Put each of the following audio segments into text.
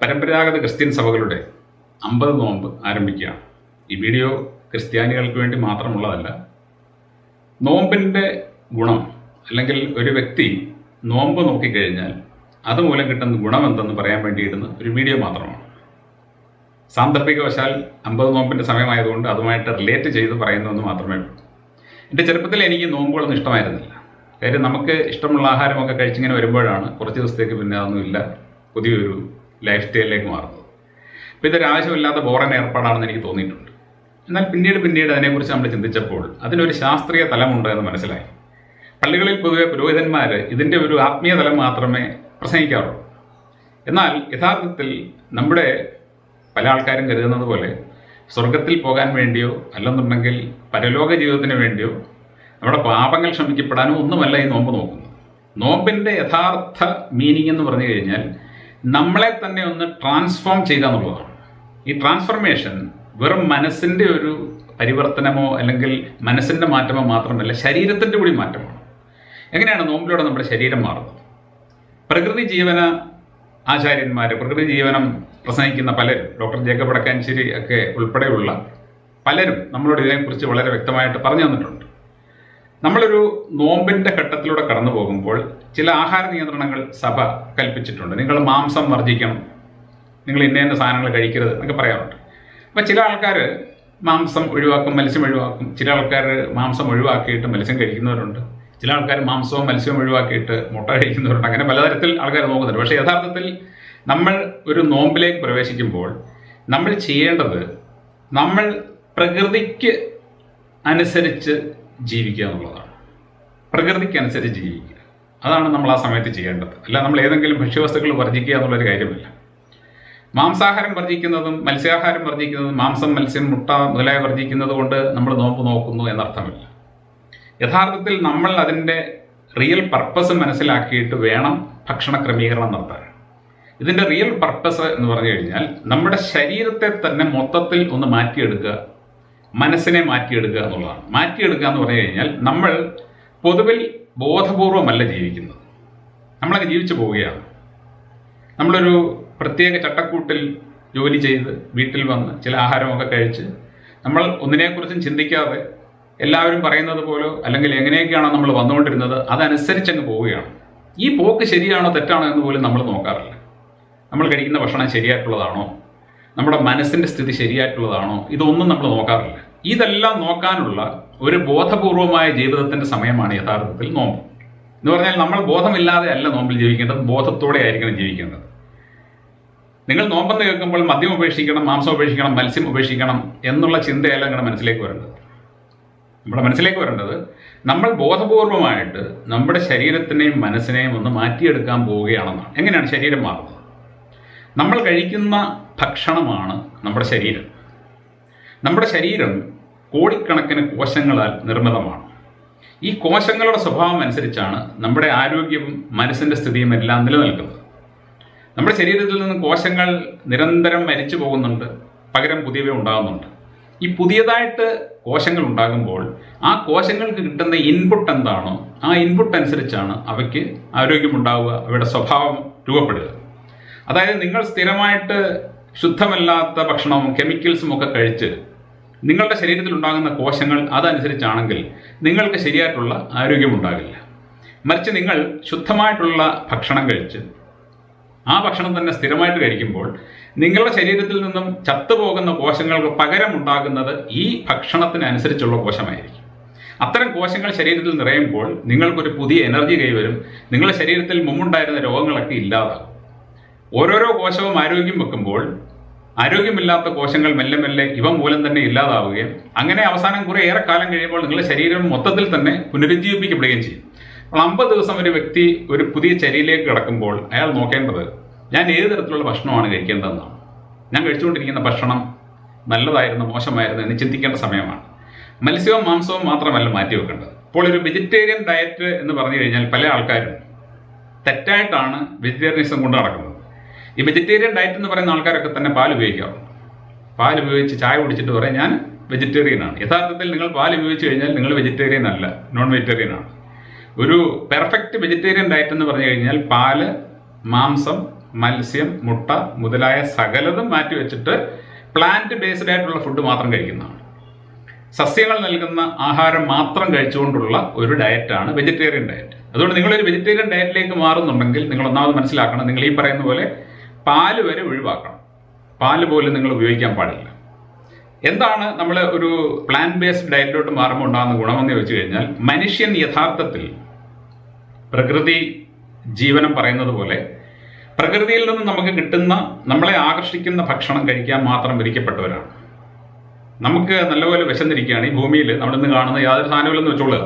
പരമ്പരാഗത ക്രിസ്ത്യൻ സഭകളുടെ അമ്പത് നോമ്പ് ആരംഭിക്കുകയാണ് ഈ വീഡിയോ ക്രിസ്ത്യാനികൾക്ക് വേണ്ടി മാത്രമുള്ളതല്ല നോമ്പിന്റെ ഗുണം അല്ലെങ്കിൽ ഒരു വ്യക്തി നോമ്പ് നോക്കിക്കഴിഞ്ഞാൽ അതുമൂലം കിട്ടുന്ന ഗുണമെന്തെന്ന് പറയാൻ വേണ്ടിയിരുന്ന ഒരു വീഡിയോ മാത്രമാണ്. സാന്ദർഭികവശാൽ അമ്പത് നോമ്പിന്റെ സമയമായതുകൊണ്ട് അതുമായിട്ട് റിലേറ്റ് ചെയ്ത് പറയുന്നതെന്ന് മാത്രമേ ഉള്ളൂ. എന്റെ ചെറുപ്പത്തിൽ എനിക്ക് നോമ്പുകളൊന്നും ഇഷ്ടമായിരുന്നില്ല. കാര്യം നമുക്ക് ഇഷ്ടമുള്ള ആഹാരമൊക്കെ കഴിച്ചിങ്ങനെ വരുമ്പോഴാണ് കുറച്ച് ദിവസത്തേക്ക് പിന്നെ അതൊന്നുമില്ല. പുതിയൊരു ലൈഫ് സ്റ്റൈലിലേക്ക് മാറുന്നത്. അപ്പോൾ ഇതൊരു ആവശ്യമില്ലാത്ത ബോറൻ ഏർപ്പാടാണെന്ന് എനിക്ക് തോന്നിയിട്ടുണ്ട്. എന്നാൽ പിന്നീട് പിന്നീട് അതിനെക്കുറിച്ച് നമ്മൾ ചിന്തിച്ചപ്പോൾ അതിനൊരു ശാസ്ത്രീയ തലമുണ്ട് എന്ന് മനസ്സിലായി. പള്ളികളിൽ പൊതുവെ പുരോഹിതന്മാർ ഇതിന്റെ ഒരു ആത്മീയ തലം മാത്രമേ പ്രസംഗിക്കാറുള്ളൂ. എന്നാൽ യഥാർത്ഥത്തിൽ നമ്മുടെ പല ആൾക്കാരും കരുതുന്നത് പോലെ സ്വർഗത്തിൽ പോകാൻ വേണ്ടിയോ അല്ലെന്നുണ്ടെങ്കിൽ പരലോക ജീവിതത്തിന് വേണ്ടിയോ നമ്മുടെ പാപങ്ങൾ ക്ഷമിക്കപ്പെടാനോ ഒന്നുമല്ല ഈ നോമ്പ് നോക്കുന്നത്. നോമ്പിന്റെ യഥാർത്ഥ മീനിങ് എന്ന് പറഞ്ഞു കഴിഞ്ഞാൽ നമ്മളെ തന്നെ ഒന്ന് ട്രാൻസ്ഫോം ചെയ്യുക എന്നുള്ളതാണ്. ഈ ട്രാൻസ്ഫോർമേഷൻ വെറും മനസ്സിന്റെ ഒരു പരിവർത്തനമോ അല്ലെങ്കിൽ മനസ്സിന്റെ മാറ്റമോ മാത്രമല്ല ശരീരത്തിന്റെ കൂടി മാറ്റമാണ്. എങ്ങനെയാണ് നോമ്പിലൂടെ നമ്മുടെ ശരീരം മാറുന്നത്? പ്രകൃതി ജീവന ആചാര്യന്മാർ പ്രകൃതി ജീവനം പ്രസംഗിക്കുന്ന പലരും ഡോക്ടർ ജേക്കബ് വടക്കാഞ്ചേരി ഒക്കെ ഉൾപ്പെടെയുള്ള പലരും നമ്മളോട് ഇതിനെക്കുറിച്ച് വളരെ വ്യക്തമായിട്ട് പറഞ്ഞു തന്നിട്ടുണ്ട്. നമ്മളൊരു നോമ്പിന്റെ ഘട്ടത്തിലൂടെ കടന്നു പോകുമ്പോൾ ചില ആഹാര നിയന്ത്രണങ്ങൾ സഭ കൽപ്പിച്ചിട്ടുണ്ട്. നിങ്ങൾ മാംസം വർജിക്കണം നിങ്ങൾ ഇന്ന ഇന്ന സാധനങ്ങൾ കഴിക്കരുത് എന്നൊക്കെ പറയാറുണ്ട്. അപ്പോൾ ചില ആൾക്കാർ മാംസം ഒഴിവാക്കും മത്സ്യം ഒഴിവാക്കും. ചില ആൾക്കാർ മാംസം ഒഴിവാക്കിയിട്ട് മത്സ്യം കഴിക്കുന്നവരുണ്ട്. ചില ആൾക്കാർ മാംസവും മത്സ്യവും ഒഴിവാക്കിയിട്ട് മുട്ട കഴിക്കുന്നവരുണ്ട്. അങ്ങനെ പലതരത്തിൽ ആൾക്കാർ നോക്കുന്നുണ്ട്. പക്ഷേ യഥാർത്ഥത്തിൽ നമ്മൾ ഒരു നോമ്പിലേക്ക് പ്രവേശിക്കുമ്പോൾ നമ്മൾ ചെയ്യേണ്ടത് നമ്മൾ പ്രകൃതിക്ക് അനുസരിച്ച് ജീവിക്കുക എന്നുള്ളതാണ്. പ്രകൃതിക്കനുസരിച്ച് ജീവിക്കുക. അതാണ് നമ്മൾ ആ സമയത്ത് ചെയ്യേണ്ടത്. അല്ല നമ്മൾ ഏതെങ്കിലും ഭക്ഷ്യവസ്തുക്കൾ വർജിക്കുക എന്നുള്ളൊരു കാര്യമല്ല. മാംസാഹാരം വർജിക്കുന്നതും മത്സ്യാഹാരം വർജിക്കുന്നതും മാംസം മത്സ്യം മുട്ട മുതലായ വർജിക്കുന്നത് കൊണ്ട് നമ്മൾ നോമ്പ് നോക്കുന്നു എന്നർത്ഥമില്ല. യഥാർത്ഥത്തിൽ നമ്മൾ അതിന്റെ റിയൽ പർപ്പസ് മനസ്സിലാക്കിയിട്ട് വേണം ഭക്ഷണ ക്രമീകരണം നടത്താൻ. ഇതിന്റെ റിയൽ പർപ്പസ് എന്ന് പറഞ്ഞു കഴിഞ്ഞാൽ നമ്മുടെ ശരീരത്തെ തന്നെ മൊത്തത്തിൽ ഒന്ന് മാറ്റിയെടുക്കുക മനസ്സിനെ മാറ്റിയെടുക്കുക എന്നുള്ളതാണ്. മാറ്റിയെടുക്കുക എന്ന് പറഞ്ഞു കഴിഞ്ഞാൽ നമ്മൾ പൊതുവിൽ ബോധപൂർവമല്ല ജീവിക്കുന്നത്. നമ്മളങ്ങ് ജീവിച്ചു പോവുകയാണ്. നമ്മളൊരു പ്രത്യേക ചട്ടക്കൂട്ടിൽ ജോലി ചെയ്ത് വീട്ടിൽ വന്ന് ചില ആഹാരമൊക്കെ കഴിച്ച് നമ്മൾ ഒന്നിനെക്കുറിച്ചും ചിന്തിക്കാതെ എല്ലാവരും പറയുന്നത് പോലോ അല്ലെങ്കിൽ എങ്ങനെയൊക്കെയാണോ നമ്മൾ വന്നുകൊണ്ടിരുന്നത് അതനുസരിച്ചങ്ങ് പോവുകയാണ്. ഈ പോക്ക് ശരിയാണോ തെറ്റാണോ എന്ന് പോലും നമ്മൾ നോക്കാറില്ല. നമ്മൾ കഴിക്കുന്ന ഭക്ഷണം ശരിയായിട്ടുള്ളതാണോ? നമ്മുടെ മനസ്സിന്റെ സ്ഥിതി ശരിയായിട്ടുള്ളതാണോ? ഇതൊന്നും നമ്മൾ നോക്കാറില്ല. ഇതെല്ലാം നോക്കാനുള്ള ഒരു ബോധപൂർവമായ ജീവിതത്തിന്റെ സമയമാണ് യഥാർത്ഥത്തിൽ നോമ്പ്. എന്ന് പറഞ്ഞാൽ നമ്മൾ ബോധമില്ലാതെ അല്ല നോമ്പിൽ ജീവിക്കേണ്ടത് ബോധത്തോടെ ആയിരിക്കണം ജീവിക്കേണ്ടത്. നിങ്ങൾ നോമ്പെന്ന് കേൾക്കുമ്പോൾ മദ്യം ഉപേക്ഷിക്കണം മാംസം ഉപേക്ഷിക്കണം മത്സ്യം ഉപേക്ഷിക്കണം എന്നുള്ള ചിന്തയല്ല നിങ്ങളുടെ മനസ്സിലേക്ക് വരേണ്ടത്. നമ്മുടെ മനസ്സിലേക്ക് വരേണ്ടത് നമ്മൾ ബോധപൂർവമായിട്ട് നമ്മുടെ ശരീരത്തിനെയും മനസ്സിനെയും ഒന്ന് മാറ്റിയെടുക്കാൻ പോവുകയാണെന്നാണ്. എങ്ങനെയാണ് ശരീരം മാറുന്നത്? നമ്മൾ കഴിക്കുന്ന ഭക്ഷണമാണ് നമ്മുടെ ശരീരം. നമ്മുടെ ശരീരം കോടിക്കണക്കിന് കോശങ്ങളാൽ നിർമ്മിതമാണ്. ഈ കോശങ്ങളുടെ സ്വഭാവം അനുസരിച്ചാണ് നമ്മുടെ ആരോഗ്യവും മനസ്സിന്റെ സ്ഥിതിയും എല്ലാം നിലനിൽക്കുന്നത്. നമ്മുടെ ശരീരത്തിൽ നിന്ന് കോശങ്ങൾ നിരന്തരം മരിച്ചു പോകുന്നുണ്ട് പകരം പുതിയവ ഉണ്ടാകുന്നുണ്ട്. ഈ പുതിയതായിട്ട് കോശങ്ങൾ ഉണ്ടാകുമ്പോൾ ആ കോശങ്ങൾക്ക് കിട്ടുന്ന ഇൻപുട്ട് എന്താണോ ആ ഇൻപുട്ട് അനുസരിച്ചാണ് അവയ്ക്ക് ആരോഗ്യമുണ്ടാവുക അവയുടെ സ്വഭാവം രൂപപ്പെടുക. അതായത് നിങ്ങൾ സ്ഥിരമായിട്ട് ശുദ്ധമല്ലാത്ത ഭക്ഷണവും കെമിക്കൽസും ഒക്കെ കഴിച്ച് നിങ്ങളുടെ ശരീരത്തിൽ ഉണ്ടാകുന്ന കോശങ്ങൾ അതനുസരിച്ചാണെങ്കിൽ നിങ്ങൾക്ക് ശരിയായിട്ടുള്ള ആരോഗ്യമുണ്ടാകില്ല മറിച്ച് നിങ്ങൾ ശുദ്ധമായിട്ടുള്ള ഭക്ഷണം കഴിച്ച് ആ ഭക്ഷണം തന്നെ സ്ഥിരമായിട്ട് കഴിക്കുമ്പോൾ നിങ്ങളുടെ ശരീരത്തിൽ നിന്നും ചത്തുപോകുന്ന കോശങ്ങൾക്ക് പകരം ഉണ്ടാകുന്നത് ഈ ഭക്ഷണത്തിനനുസരിച്ചുള്ള കോശമായിരിക്കും. അത്തരം കോശങ്ങൾ ശരീരത്തിൽ നിറയുമ്പോൾ നിങ്ങൾക്കൊരു പുതിയ എനർജി കൈവരും. നിങ്ങളുടെ ശരീരത്തിൽ മുമ്പുണ്ടായിരുന്ന രോഗങ്ങളൊക്കെ ഇല്ലാതാകും. ഓരോരോ കോശവും ആരോഗ്യം വെക്കുമ്പോൾ ആരോഗ്യമില്ലാത്ത കോശങ്ങൾ മെല്ലെ മെല്ലെ ഇവ മൂലം തന്നെ ഇല്ലാതാവുകയും അങ്ങനെ അവസാനം കുറേ ഏറെ കാലം കഴിയുമ്പോൾ നിങ്ങളുടെ ശരീരം മൊത്തത്തിൽ തന്നെ പുനരുജ്ജീവിപ്പിക്കപ്പെടുകയും ചെയ്യും. അപ്പോൾ അമ്പത് ദിവസം ഒരു വ്യക്തി ഒരു പുതിയ ചരിയിലേക്ക് കിടക്കുമ്പോൾ അയാൾ നോക്കേണ്ടത് ഞാൻ ഏത് തരത്തിലുള്ള ഭക്ഷണമാണ് കഴിക്കേണ്ടതെന്നാണ്. ഞാൻ കഴിച്ചുകൊണ്ടിരിക്കുന്ന ഭക്ഷണം നല്ലതായിരുന്നു മോശമായിരുന്നു എന്ന് ചിന്തിക്കേണ്ട സമയമാണ്. മത്സ്യവും മാംസവും മാത്രമല്ല മാറ്റി വെക്കേണ്ടത്. ഇപ്പോൾ ഒരു വെജിറ്റേറിയൻ ഡയറ്റ് എന്ന് പറഞ്ഞു കഴിഞ്ഞാൽ പല ആൾക്കാരും തെറ്റായിട്ടാണ് വെജിറ്റേറിയനിസം കൊണ്ട് നടക്കുന്നത്. ഈ വെജിറ്റേറിയൻ ഡയറ്റ് എന്ന് പറയുന്ന ആൾക്കാരൊക്കെ തന്നെ പാൽ ഉപയോഗിക്കാറുണ്ട് പാൽ ഉപയോഗിച്ച് ചായ കുടിച്ചിട്ട് പറയും ഞാൻ വെജിറ്റേറിയൻ ആണ്. യഥാർത്ഥത്തിൽ നിങ്ങൾ പാൽ ഉപയോഗിച്ച് കഴിഞ്ഞാൽ നിങ്ങൾ വെജിറ്റേറിയൻ അല്ല നോൺ വെജിറ്റേറിയൻ ആണ്. ഒരു പെർഫെക്റ്റ് വെജിറ്റേറിയൻ ഡയറ്റ് എന്ന് പറഞ്ഞു കഴിഞ്ഞാൽ പാൽ മാംസം മത്സ്യം മുട്ട മുതലായ സകലതും മാറ്റി വെച്ചിട്ട് പ്ലാന്റ് ബേസ്ഡ് ആയിട്ടുള്ള ഫുഡ് മാത്രം കഴിക്കുന്നതാണ്. സസ്യങ്ങൾ നൽകുന്ന ആഹാരം മാത്രം കഴിച്ചുകൊണ്ടുള്ള ഒരു ഡയറ്റാണ് വെജിറ്റേറിയൻ ഡയറ്റ് അതുകൊണ്ട് നിങ്ങളൊരു വെജിറ്റേറിയൻ ഡയറ്റിലേക്ക് മാറുന്നുണ്ടെങ്കിൽ നിങ്ങൾ ഒന്നാമത് മനസ്സിലാക്കണം നിങ്ങൾ ഈ പറയുന്ന പോലെ പാൽ വരെ ഒഴിവാക്കണം. പാൽ പോലും നിങ്ങൾ ഉപയോഗിക്കാൻ പാടില്ല. എന്താണ് നമ്മൾ ഒരു പ്ലാൻ ബേസ്ഡ് ഡയറ്റിലോട്ട് മാറുമ്പോൾ ഉണ്ടാകുന്ന ഗുണമെന്ന് ചോദിച്ചു കഴിഞ്ഞാൽ മനുഷ്യൻ യഥാർത്ഥത്തിൽ പ്രകൃതി ജീവനം പറയുന്നത് പോലെ പ്രകൃതിയിൽ നിന്ന് നമുക്ക് കിട്ടുന്ന നമ്മളെ ആകർഷിക്കുന്ന ഭക്ഷണം കഴിക്കാൻ മാത്രം വിധിക്കപ്പെട്ടവരാണ്. നമുക്ക് നല്ലപോലെ വിശന്നിരിക്കുകയാണ് ഈ ഭൂമിയിൽ. നമ്മളിന്ന് കാണുന്ന യാതൊരു സാധനമില്ലെന്ന് വെച്ചോളുക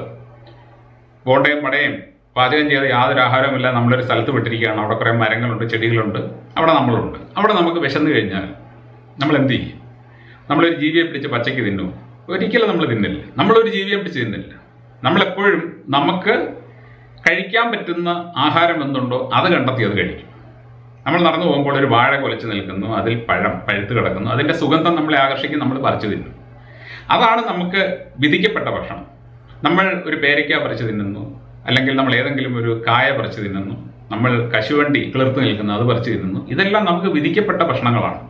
ബോണ്ടയും പടയും പാചകം ചെയ്ത്? യാതൊരു ആഹാരവുമില്ല നമ്മളൊരു സ്ഥലത്ത് വിട്ടിരിക്കുകയാണ്. അവിടെ കുറേ മരങ്ങളുണ്ട് ചെടികളുണ്ട്. അവിടെ നമ്മളുണ്ട്. അവിടെ നമുക്ക് വിശന്നു കഴിഞ്ഞാൽ നമ്മൾ എന്ത് ചെയ്യും? നമ്മളൊരു ജീവിയെ പിടിച്ച് പച്ചയ്ക്ക് തിന്നു. ഒരിക്കലും നമ്മൾ തിന്നില്ല. നമ്മളൊരു ജീവിയെ പിടിച്ച് തിന്നില്ല. നമ്മളെപ്പോഴും നമുക്ക് കഴിക്കാൻ പറ്റുന്ന ആഹാരം എന്തുണ്ടോ അത് കണ്ടെത്തി അത് കഴിക്കും. നമ്മൾ നടന്നു പോകുമ്പോൾ ഒരു വാഴ കുലച്ച് നിൽക്കുന്നു അതിൽ പഴം പഴുത്ത് കിടക്കുന്നു അതിന്റെ സുഗന്ധം നമ്മളെ ആകർഷിക്കും നമ്മൾ പറിച്ചു തിന്നു. അതാണ് നമുക്ക് വിധിക്കപ്പെട്ട ഭക്ഷണം. നമ്മൾ ഒരു പേരയ്ക്ക പറിച്ച് തിന്നുന്നു അല്ലെങ്കിൽ നമ്മൾ ഏതെങ്കിലും ഒരു കായ പറിച്ചു തിന്നുന്നു നമ്മൾ കശുവണ്ടി കിളിർത്ത് നിൽക്കുന്നു അത് പറിച്ചു തിന്നുന്നു ഇതെല്ലാം നമുക്ക് വിധിക്കപ്പെട്ട ഭക്ഷണങ്ങളാണ്.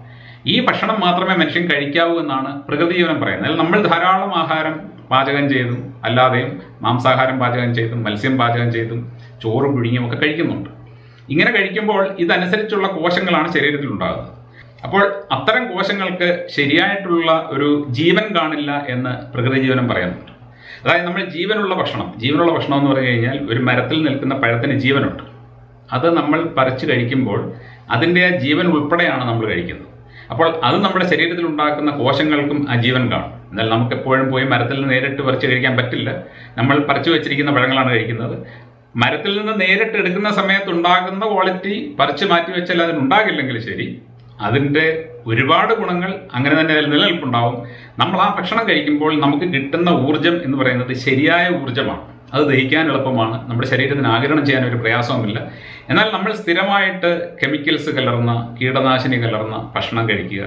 ഈ ഭക്ഷണം മാത്രമേ മനുഷ്യൻ കഴിക്കാവൂ എന്നാണ് പ്രകൃതി ജീവനം പറയുന്നത്. അതിൽ നമ്മൾ ധാരാളം ആഹാരം പാചകം ചെയ്തും അല്ലാതെയും മാംസാഹാരം പാചകം ചെയ്തും മത്സ്യം പാചകം ചെയ്തും ചോറും പുഴുങ്ങിയും ഒക്കെ കഴിക്കുന്നുണ്ട്. ഇങ്ങനെ കഴിക്കുമ്പോൾ ഇതനുസരിച്ചുള്ള കോശങ്ങളാണ് ശരീരത്തിൽ ഉണ്ടാകുന്നത്. അപ്പോൾ അത്തരം കോശങ്ങൾക്ക് ശരിയായിട്ടുള്ള ഒരു ജീവൻ കാണില്ല എന്ന് പ്രകൃതി ജീവനം പറയുന്നുണ്ട്. അതായത് നമ്മൾ ജീവനുള്ള ഭക്ഷണം ജീവനുള്ള ഭക്ഷണം എന്ന് പറഞ്ഞു കഴിഞ്ഞാൽ ഒരു മരത്തിൽ നിൽക്കുന്ന പഴത്തിന് ജീവനുണ്ട്. അത് നമ്മൾ പറിച്ച് കഴിക്കുമ്പോൾ അതിന്റെ ആ ജീവൻ ഉൾപ്പെടെയാണ് നമ്മൾ കഴിക്കുന്നത്. അപ്പോൾ അത് നമ്മുടെ ശരീരത്തിൽ ഉണ്ടാക്കുന്ന കോശങ്ങൾക്കും ആ ജീവൻ കാണും. എന്നാൽ നമുക്ക് എപ്പോഴും പോയി മരത്തിൽ നിന്ന് നേരിട്ട് പറിച്ച് കഴിക്കാൻ പറ്റില്ല. നമ്മൾ പറിച്ചു വെച്ചിരിക്കുന്ന പഴങ്ങളാണ് കഴിക്കുന്നത്. മരത്തിൽ നിന്ന് നേരിട്ട് എടുക്കുന്ന സമയത്ത് ഉണ്ടാകുന്ന ക്വാളിറ്റി പറിച്ച് മാറ്റി വെച്ചാൽ അതിനുണ്ടാകില്ലെങ്കിൽ ശരി അതിന്റെ ഒരുപാട് ഗുണങ്ങൾ അങ്ങനെ തന്നെ നിലനിൽപ്പുണ്ടാവും. നമ്മൾ ആ ഭക്ഷണം കഴിക്കുമ്പോൾ നമുക്ക് കിട്ടുന്ന ഊർജം എന്ന് പറയുന്നത് ശരിയായ ഊർജമാണ്. അത് ദഹിക്കാൻ എളുപ്പമാണ്. നമ്മുടെ ശരീരത്തിന് ആഗിരണം ചെയ്യാൻ ഒരു പ്രയാസവുമില്ല. എന്നാൽ നമ്മൾ സ്ഥിരമായിട്ട് കെമിക്കൽസ് കലർന്ന കീടനാശിനി കലർന്ന ഭക്ഷണം കഴിക്കുക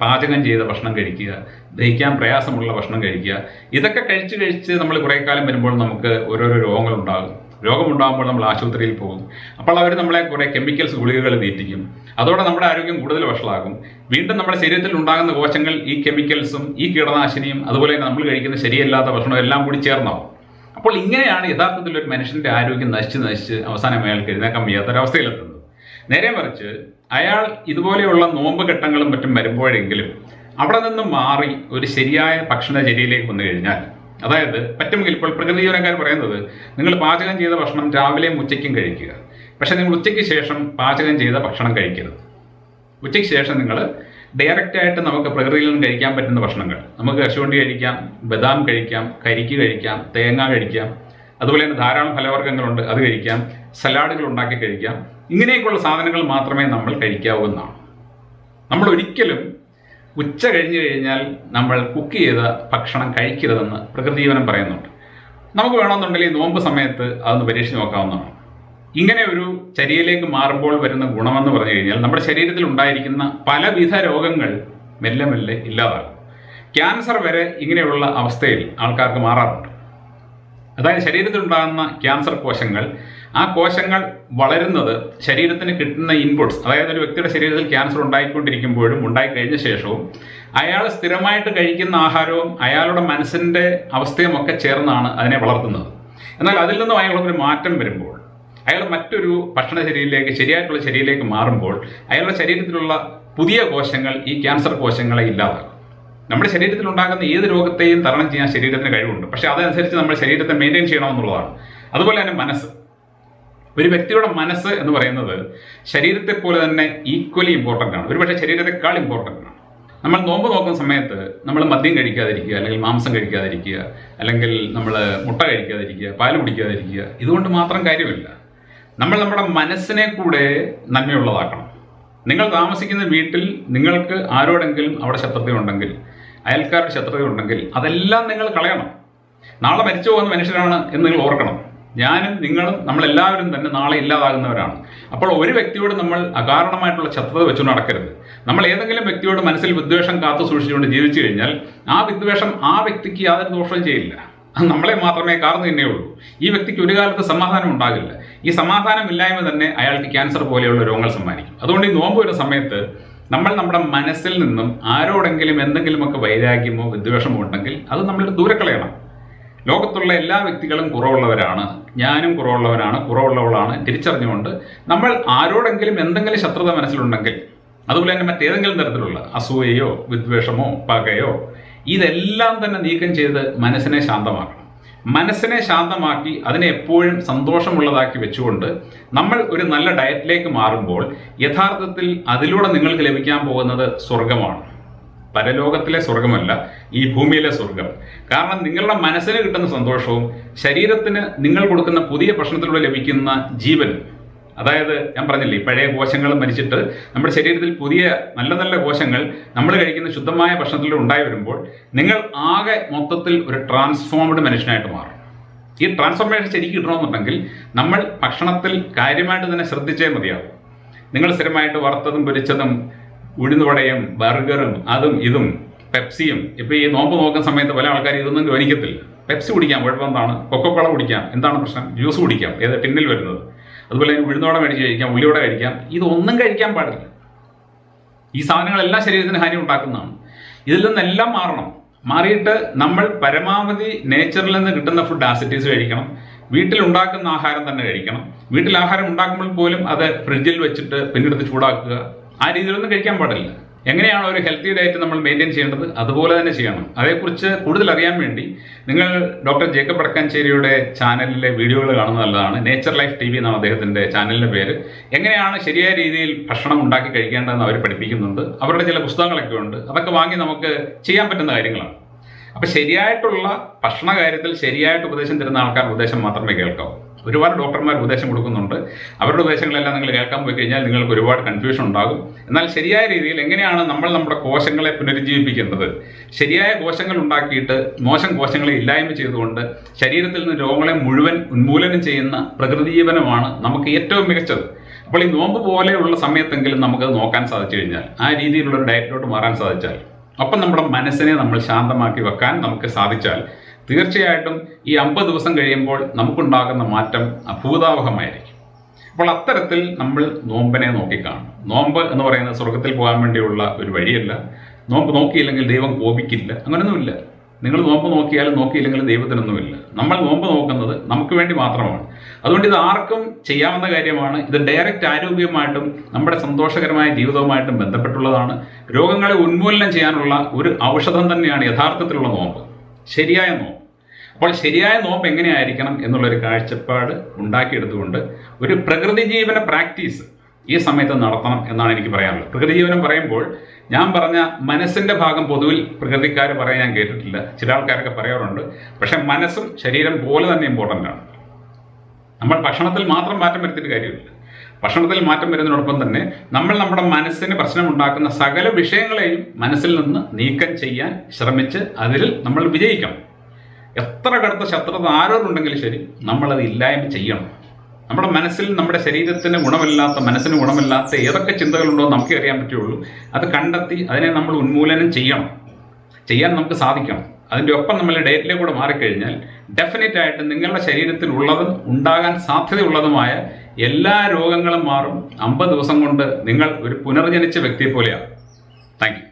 പാചകം ചെയ്ത ഭക്ഷണം കഴിക്കുക ദഹിക്കാൻ പ്രയാസമുള്ള ഭക്ഷണം കഴിക്കുക ഇതൊക്കെ കഴിച്ച് കഴിച്ച് നമ്മൾ കുറേ കാലം വരുമ്പോൾ നമുക്ക് ഓരോരോ രോഗങ്ങളുണ്ടാകും രോഗമുണ്ടാകുമ്പോൾ നമ്മൾ ആശുപത്രിയിൽ പോകും. അപ്പോൾ അവർ നമ്മളെ കുറേ കെമിക്കൽസ് ഗുളികകൾ തീറ്റിക്കും അതോടെ നമ്മുടെ ആരോഗ്യം കൂടുതൽ വഷളാകും. വീണ്ടും നമ്മുടെ ശരീരത്തിൽ ഉണ്ടാകുന്ന കോശങ്ങൾ ഈ കെമിക്കൽസും ഈ കീടനാശിനിയും അതുപോലെ തന്നെ നമ്മൾ കഴിക്കുന്ന ശരിയല്ലാത്ത ഭക്ഷണവും എല്ലാം കൂടി ചേർന്നാവും. അപ്പോൾ ഇങ്ങനെയാണ് യഥാർത്ഥത്തിൽ ഒരു മനുഷ്യന്റെ ആരോഗ്യം നശിച്ച് നശിച്ച് അവസാനം അയാൾക്ക് എഴുന്നേക്കാൻ വയ്യാത്തൊരവസ്ഥയിലെത്തുന്നത്. നേരെ മറിച്ച് അയാൾ ഇതുപോലെയുള്ള നോമ്പ് ഘട്ടങ്ങളും മറ്റും വരുമ്പോഴെങ്കിലും അവിടെ നിന്ന് മാറി ഒരു ശരിയായ ഭക്ഷണചര്യയിലേക്ക് വന്നു കഴിഞ്ഞാൽ അതായത് പറ്റുമെങ്കിൽ ഇപ്പോൾ പ്രകൃതി ജീവനക്കാർ പറയുന്നത് നിങ്ങൾ പാചകം ചെയ്ത ഭക്ഷണം രാവിലെയും ഉച്ചയ്ക്കും കഴിക്കുക. പക്ഷേ നിങ്ങൾ ഉച്ചയ്ക്ക് ശേഷം പാചകം ചെയ്ത ഭക്ഷണം കഴിക്കരുത്. ഉച്ചയ്ക്ക് ശേഷം നിങ്ങൾ ഡയറക്റ്റ് ആയിട്ട് നമുക്ക് പ്രകൃതിയിൽ നിന്ന് കഴിക്കാൻ പറ്റുന്ന ഭക്ഷണങ്ങൾ. നമുക്ക് കശുവണ്ടി കഴിക്കാം ബദാം കഴിക്കാം കരിക്ക് കഴിക്കാം തേങ്ങ കഴിക്കാം അതുപോലെ തന്നെ ധാരാളം ഫലവർഗങ്ങളുണ്ട് അത് കഴിക്കാം സലാഡുകൾ ഉണ്ടാക്കി കഴിക്കാം. ഇങ്ങനെയൊക്കെയുള്ള സാധനങ്ങൾ മാത്രമേ നമ്മൾ കഴിക്കാവൂ എന്നാണ്. നമ്മൾ ഒരിക്കലും ഉച്ച കഴിഞ്ഞു കഴിഞ്ഞാൽ നമ്മൾ കുക്ക് ചെയ്ത ഭക്ഷണം കഴിക്കരുതെന്ന് പ്രകൃതി ജീവനം പറയുന്നുണ്ട്. നമുക്ക് വേണമെന്നുണ്ടെങ്കിൽ നോമ്പ് സമയത്ത് അതൊന്ന് പരീക്ഷിച്ച് നോക്കാവുന്നതാണ്. ഇങ്ങനെ ഒരു ചര്യയിലേക്ക് മാറുമ്പോൾ വരുന്ന ഗുണമെന്ന് പറഞ്ഞു കഴിഞ്ഞാൽ നമ്മുടെ ശരീരത്തിൽ ഉണ്ടായിരിക്കുന്ന പലവിധ രോഗങ്ങൾ മെല്ലെ മെല്ലെ ഇല്ലാതാകും. ക്യാൻസർ വരെ ഇങ്ങനെയുള്ള അവസ്ഥയിൽ ആൾക്കാർക്ക് മാറാറുണ്ട്. അതായത് ശരീരത്തിൽ ഉണ്ടാകുന്ന ക്യാൻസർ കോശങ്ങൾ ആ കോശങ്ങൾ വളരുന്നത് ശരീരത്തിന് കിട്ടുന്ന ഇൻപുട്സ് അതായത് ഒരു വ്യക്തിയുടെ ശരീരത്തിൽ ക്യാൻസർ ഉണ്ടായിക്കൊണ്ടിരിക്കുമ്പോഴും ഉണ്ടായിക്കഴിഞ്ഞ ശേഷവും അയാൾ സ്ഥിരമായിട്ട് കഴിക്കുന്ന ആഹാരവും അയാളുടെ മനസ്സിന്റെ അവസ്ഥയും ഒക്കെ ചേർന്നാണ് അതിനെ വളർത്തുന്നത്. എന്നാൽ അതിൽ നിന്നും അയാൾക്കൊരു മാറ്റം വരുമ്പോൾ അയാൾ മറ്റൊരു ഭക്ഷണ ശരീരത്തിലേക്ക് ശരിയായിട്ടുള്ള ശരീരത്തിലേക്ക് മാറുമ്പോൾ അയാളുടെ ശരീരത്തിലുള്ള പുതിയ കോശങ്ങൾ ഈ ക്യാൻസർ കോശങ്ങളെ ഇല്ലാതാക്കും. നമ്മുടെ ശരീരത്തിൽ ഉണ്ടാകുന്ന ഏത് രോഗത്തെയും തരണം ചെയ്യാൻ ശരീരത്തിന് കഴിവുണ്ട്. പക്ഷേ അതനുസരിച്ച് നമ്മുടെ ശരീരത്തെ മെയിന്റെയിൻ ചെയ്യണമെന്നുള്ളതാണ്. അതുപോലെ തന്നെ മനസ്സ്. ഒരു വ്യക്തിയുടെ മനസ്സ് എന്ന് പറയുന്നത് ശരീരത്തെ പോലെ തന്നെ ഈക്വലി ഇമ്പോർട്ടന്റ് ആണ്. ഒരുപക്ഷെ ശരീരത്തെക്കാൾ ഇമ്പോർട്ടന്റ് ആണ്. നമ്മൾ നോമ്പ് നോക്കുന്ന സമയത്ത് നമ്മൾ മദ്യം കഴിക്കാതിരിക്കുക അല്ലെങ്കിൽ മാംസം കഴിക്കാതിരിക്കുക അല്ലെങ്കിൽ നമ്മൾ മുട്ട കഴിക്കാതിരിക്കുക പാൽ കുടിക്കാതിരിക്കുക ഇതുകൊണ്ട് മാത്രം കാര്യമില്ല. നമ്മൾ നമ്മുടെ മനസ്സിനെ കൂടെ നന്മയുള്ളതാക്കണം. നിങ്ങൾ താമസിക്കുന്ന വീട്ടിൽ നിങ്ങൾക്ക് ആരോടെങ്കിലും അവിടെ ശത്രുതയുണ്ടെങ്കിൽ അയൽക്കാരുടെ ശത്രുതയുണ്ടെങ്കിൽ അതെല്ലാം നിങ്ങൾ കളയണം. നാളെ മരിച്ചു പോകുന്ന മനുഷ്യരാണ് എന്ന് നിങ്ങൾ ഓർക്കണം. ഞാനും നിങ്ങളും നമ്മളെല്ലാവരും തന്നെ നാളെ ഇല്ലാതാകുന്നവരാണ്. അപ്പോൾ ഒരു വ്യക്തിയോട് നമ്മൾ അകാരണമായിട്ടുള്ള ശത്രുത വെച്ചു നടക്കരുത്. നമ്മൾ ഏതെങ്കിലും വ്യക്തിയോട് മനസ്സിൽ വിദ്വേഷം കാത്തു സൂക്ഷിച്ചുകൊണ്ട് ജീവിച്ചു കഴിഞ്ഞാൽ ആ വിദ്വേഷം ആ വ്യക്തിക്ക് യാതൊരു ദോഷവും ചെയ്യില്ല. നമ്മളെ മാത്രമേ കാർന്നു തന്നെയുള്ളൂ ഈ വ്യക്തിക്ക് ഒരു കാലത്ത് സമാധാനം ഉണ്ടാകില്ല. ഈ സമാധാനം ഇല്ലായ്മ തന്നെ അയാൾക്ക് ക്യാൻസർ പോലെയുള്ള രോഗങ്ങൾ സമ്മാനിക്കും. അതുകൊണ്ട് ഈ നോമ്പ് വരുന്ന സമയത്ത് നമ്മൾ നമ്മുടെ മനസ്സിൽ നിന്നും ആരോടെങ്കിലും എന്തെങ്കിലുമൊക്കെ വൈരാഗ്യമോ വിദ്വേഷമോ ഉണ്ടെങ്കിൽ അത് നമ്മളുടെ ദൂരക്കളയണം കളയണം. ലോകത്തുള്ള എല്ലാ വ്യക്തികളും കുറവുള്ളവരാണ്. ഞാനും കുറവുള്ളവരാണ് കുറവുള്ളവളാണ്. തിരിച്ചറിഞ്ഞുകൊണ്ട് നമ്മൾ ആരോടെങ്കിലും എന്തെങ്കിലും ശത്രുത മനസ്സിലുണ്ടെങ്കിൽ അതുപോലെ തന്നെ മറ്റേതെങ്കിലും തരത്തിലുള്ള അസൂയയോ വിദ്വേഷമോ പകയോ ഇതെല്ലാം തന്നെ നീക്കം ചെയ്ത് മനസ്സിനെ ശാന്തമാക്കണം. മനസ്സിനെ ശാന്തമാക്കി അതിനെ എപ്പോഴും സന്തോഷമുള്ളതാക്കി വെച്ചുകൊണ്ട് നമ്മൾ ഒരു നല്ല ഡയറ്റിലേക്ക് മാറുമ്പോൾ യഥാർത്ഥത്തിൽ അതിലൂടെ നിങ്ങൾക്ക് ലഭിക്കാൻ പോകുന്നത് സ്വർഗമാണ് പരലോകത്തിലെ സ്വർഗമല്ല ഈ ഭൂമിയിലെ സ്വർഗം കാരണം നിങ്ങളുടെ മനസ്സിന് കിട്ടുന്ന സന്തോഷവും ശരീരത്തിന് നിങ്ങൾ കൊടുക്കുന്ന പുതിയ ഭക്ഷണത്തിലൂടെ ലഭിക്കുന്ന ജീവൻ അതായത് ഞാൻ പറഞ്ഞില്ലേ പഴയ കോശങ്ങൾ മരിച്ചിട്ട് നമ്മുടെ ശരീരത്തിൽ പുതിയ നല്ല നല്ല കോശങ്ങൾ നമ്മൾ കഴിക്കുന്ന ശുദ്ധമായ ഭക്ഷണത്തിലൂടെ ഉണ്ടായി വരുമ്പോൾ നിങ്ങൾ ആകെ മൊത്തത്തിൽ ഒരു ട്രാൻസ്ഫോംഡ് മനുഷ്യനായിട്ട് മാറും. ഈ ട്രാൻസ്ഫോർമേഷൻ ശരിക്കും കിട്ടണമെന്നുണ്ടെങ്കിൽ നമ്മൾ ഭക്ഷണത്തിൽ കാര്യമായിട്ട് തന്നെ ശ്രദ്ധിച്ചേ മതിയാവും. നിങ്ങൾ സ്ഥിരമായിട്ട് വറുത്തതും പൊരിച്ചതും ഉഴുന്നുവടയും ബർഗറും അതും ഇതും പെപ്സിയും. ഇപ്പോൾ ഈ നോമ്പ് നോക്കുന്ന സമയത്ത് പല ആൾക്കാർ ഇതൊന്നും ഗവനിക്കത്തില്ല പെപ്സി കുടിക്കാം കുഴപ്പമെന്താണ്? കൊക്കക്കോള കുടിക്കാം. എന്താണ് പ്രശ്നം? ജ്യൂസ് കുടിക്കാം ഏത് ടിന്നിൽ വരുന്നത്. അതുപോലെ തന്നെ ഉഴുന്നോടെ മേടിച്ച് കഴിക്കാം ഉള്ളിയോടെ കഴിക്കാം. ഇതൊന്നും കഴിക്കാൻ പാടില്ല. ഈ സാധനങ്ങളെല്ലാം ശരീരത്തിന് ഹാനി ഉണ്ടാക്കുന്നതാണ്. ഇതിൽ നിന്നെല്ലാം മാറണം. മാറിയിട്ട് നമ്മൾ പരമാവധി നേച്ചറിൽ നിന്ന് കിട്ടുന്ന ഫുഡ് ആസിറ്റീസ് കഴിക്കണം. വീട്ടിൽ ഉണ്ടാക്കുന്ന ആഹാരം തന്നെ കഴിക്കണം. വീട്ടിൽ ആഹാരം ഉണ്ടാക്കുമ്പോൾ പോലും അത് ഫ്രിഡ്ജിൽ വെച്ചിട്ട് പിന്നെടുത്ത് ചൂടാക്കുക. ആ രീതിയിലൊന്നും കഴിക്കാൻ പാടില്ല. എങ്ങനെയാണ് ഒരു ഹെൽത്തി ഡയറ്റ് നമ്മൾ മെയിന്റെയിൻ ചെയ്യേണ്ടത് അതുപോലെ തന്നെ ചെയ്യണം. അതേക്കുറിച്ച് കൂടുതൽ അറിയാൻ വേണ്ടി നിങ്ങൾ ഡോക്ടർ ജേക്കബ് അടക്കാഞ്ചേരിയുടെ ചാനലിലെ വീഡിയോകൾ കാണുന്ന നല്ലതാണ്. നേച്ചർ ലൈഫ് ടി വി എന്നാണ് അദ്ദേഹത്തിന്റെ ചാനലിന്റെ പേര്. എങ്ങനെയാണ് ശരിയായ രീതിയിൽ ഭക്ഷണം ഉണ്ടാക്കി കഴിക്കേണ്ടതെന്ന് അവർ പഠിപ്പിക്കുന്നുണ്ട്. അവരുടെ ചില പുസ്തകങ്ങളൊക്കെ ഉണ്ട്. അതൊക്കെ വാങ്ങി നമുക്ക് ചെയ്യാൻ പറ്റുന്ന കാര്യങ്ങളാണ്. അപ്പോൾ ശരിയായിട്ടുള്ള ഭക്ഷണ കാര്യത്തിൽ ശരിയായിട്ട് ഉപദേശം തരുന്ന ആൾക്കാർ ഉപദേശം മാത്രമേ കേൾക്കാവൂ. ഒരുപാട് ഡോക്ടർമാർ ഉപദേശം കൊടുക്കുന്നുണ്ട്. അവരുടെ ഉപദേശങ്ങളെല്ലാം നിങ്ങൾ കേൾക്കാൻ പോയി കഴിഞ്ഞാൽ നിങ്ങൾക്ക് ഒരുപാട് കൺഫ്യൂഷൻ ഉണ്ടാകും. എന്നാൽ ശരിയായ രീതിയിൽ എങ്ങനെയാണ് നമ്മൾ നമ്മുടെ കോശങ്ങളെ പുനരുജ്ജീവിപ്പിക്കുന്നത് ശരിയായ കോശങ്ങൾ ഉണ്ടാക്കിയിട്ട് മോശം കോശങ്ങളെ ഇല്ലായ്മ ചെയ്തുകൊണ്ട് ശരീരത്തിൽ നിന്ന് രോഗങ്ങളെ മുഴുവൻ ഉന്മൂലനം ചെയ്യുന്ന പ്രകൃതിജീവനമാണ് നമുക്ക് ഏറ്റവും മികച്ചത്. അപ്പോൾ ഈ നോമ്പ് പോലെയുള്ള സമയത്തെങ്കിലും നമുക്ക് നോക്കാൻ സാധിച്ചു കഴിഞ്ഞാൽ ആ രീതിയിലുള്ള ഡയറ്റിലോട്ട് മാറാൻ സാധിച്ചാൽ അപ്പം നമ്മുടെ മനസ്സിനെ നമ്മൾ ശാന്തമാക്കി വെക്കാൻ നമുക്ക് സാധിച്ചാൽ തീർച്ചയായിട്ടും ഈ അമ്പത് ദിവസം കഴിയുമ്പോൾ നമുക്കുണ്ടാകുന്ന മാറ്റം അഭൂതാവഹമായിരിക്കും. അപ്പോൾ അത്തരത്തിൽ നമ്മൾ നോമ്പിനെ നോക്കിക്കാണും. നോമ്പ് എന്ന് പറയുന്നത് സ്വർഗത്തിൽ പോകാൻ വേണ്ടിയുള്ള ഒരു വഴിയല്ല. നോമ്പ് നോക്കിയില്ലെങ്കിൽ ദൈവം കോപിക്കില്ല. അങ്ങനെയൊന്നുമില്ല നിങ്ങൾ നോമ്പ് നോക്കിയാലും നോക്കിയില്ലെങ്കിലും ദൈവത്തിനൊന്നുമില്ല. നമ്മൾ നോമ്പ് നോക്കുന്നത് നമുക്ക് വേണ്ടി മാത്രമാണ്. അതുകൊണ്ട് ഇത് ആർക്കും ചെയ്യാവുന്ന കാര്യമാണ്. ഇത് ഡയറക്റ്റ് ആരോഗ്യവുമായിട്ടും നമ്മുടെ സന്തോഷകരമായ ജീവിതവുമായിട്ടും ബന്ധപ്പെട്ടുള്ളതാണ്. രോഗങ്ങളെ ഉന്മൂലനം ചെയ്യാനുള്ള ഒരു ഔഷധം തന്നെയാണ് യഥാർത്ഥത്തിലുള്ള നോമ്പ്. ശരിയായ നോമ്പ്. അപ്പോൾ ശരിയായ നോമ്പ് എങ്ങനെയായിരിക്കണം എന്നുള്ളൊരു കാഴ്ചപ്പാട് ഉണ്ടാക്കിയെടുത്തുകൊണ്ട് ഒരു പ്രകൃതി ജീവന പ്രാക്ടീസ് ഈ സമയത്ത് നടത്തണം എന്നാണ് എനിക്ക് പറയാനുള്ളത്. പ്രകൃതി ജീവനം പറയുമ്പോൾ ഞാൻ പറഞ്ഞ മനസ്സിന്റെ ഭാഗം പൊതുവിൽ പ്രകൃതിക്കാർ പറയാൻ ഞാൻ കേട്ടിട്ടില്ല. ചില ആൾക്കാരൊക്കെ പറയാറുണ്ട്. പക്ഷെ മനസ്സും ശരീരം പോലെ തന്നെ ഇമ്പോർട്ടന്റ് ആണ്. നമ്മൾ ഭക്ഷണത്തിൽ മാത്രം മാറ്റം വരുത്തിയിട്ട് കാര്യമില്ല. ഭക്ഷണത്തിൽ മാറ്റം വരുന്നതിനോടൊപ്പം തന്നെ നമ്മൾ നമ്മുടെ മനസ്സിന് പ്രശ്നമുണ്ടാക്കുന്ന സകല വിഷയങ്ങളെയും മനസ്സിൽ നിന്ന് നീക്കം ചെയ്യാൻ ശ്രമിച്ച് അതിൽ നമ്മൾ വിജയിക്കണം. എത്ര കടുത്ത ശത്രുത ആരോടുണ്ടെങ്കിലും ശരി നമ്മളത് ഇല്ലായ്മ ചെയ്യണം. നമ്മുടെ മനസ്സിൽ നമ്മുടെ ശരീരത്തിന് ഗുണമില്ലാത്ത മനസ്സിന് ഗുണമില്ലാത്ത ഏതൊക്കെ ചിന്തകളുണ്ടോ നമുക്ക് അറിയാൻ പറ്റുള്ളൂ. അത് കണ്ടെത്തി അതിനെ നമ്മൾ ഉന്മൂലനം ചെയ്യണം. ചെയ്യാൻ നമുക്ക് സാധിക്കണം. അതിന്റെ ഒപ്പം നമ്മൾ ഡയറ്റിലേക്ക് കൂടെ മാറിക്കഴിഞ്ഞാൽ ഡെഫിനറ്റ് ആയിട്ട് നിങ്ങളുടെ ശരീരത്തിൽ ഉള്ളതും ഉണ്ടാകാൻ സാധ്യതയുള്ളതുമായ എല്ലാ രോഗങ്ങളും മാറും. അമ്പത് ദിവസം കൊണ്ട് നിങ്ങൾ ഒരു പുനർജനിച്ച വ്യക്തിയെ പോലെയാണ് താങ്ക്